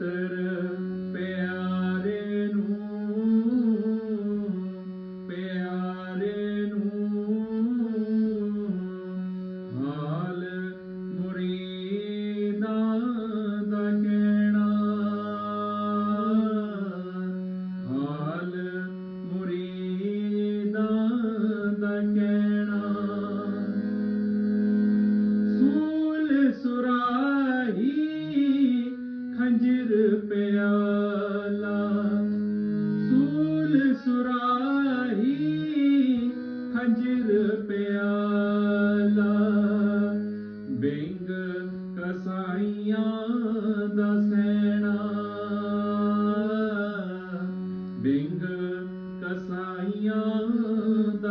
तेरे ਪਿਆਲਾ ਸੂਲ ਸੁਰਾਹੀ ਖੰਜਰ ਪਿਆਲਾ ਬਿੰਗ ਕਸਾਈਆਂ ਦਾ ਸੈਣਾ ਬਿੰਗ ਕਸਾਈਆਂ ਦਾ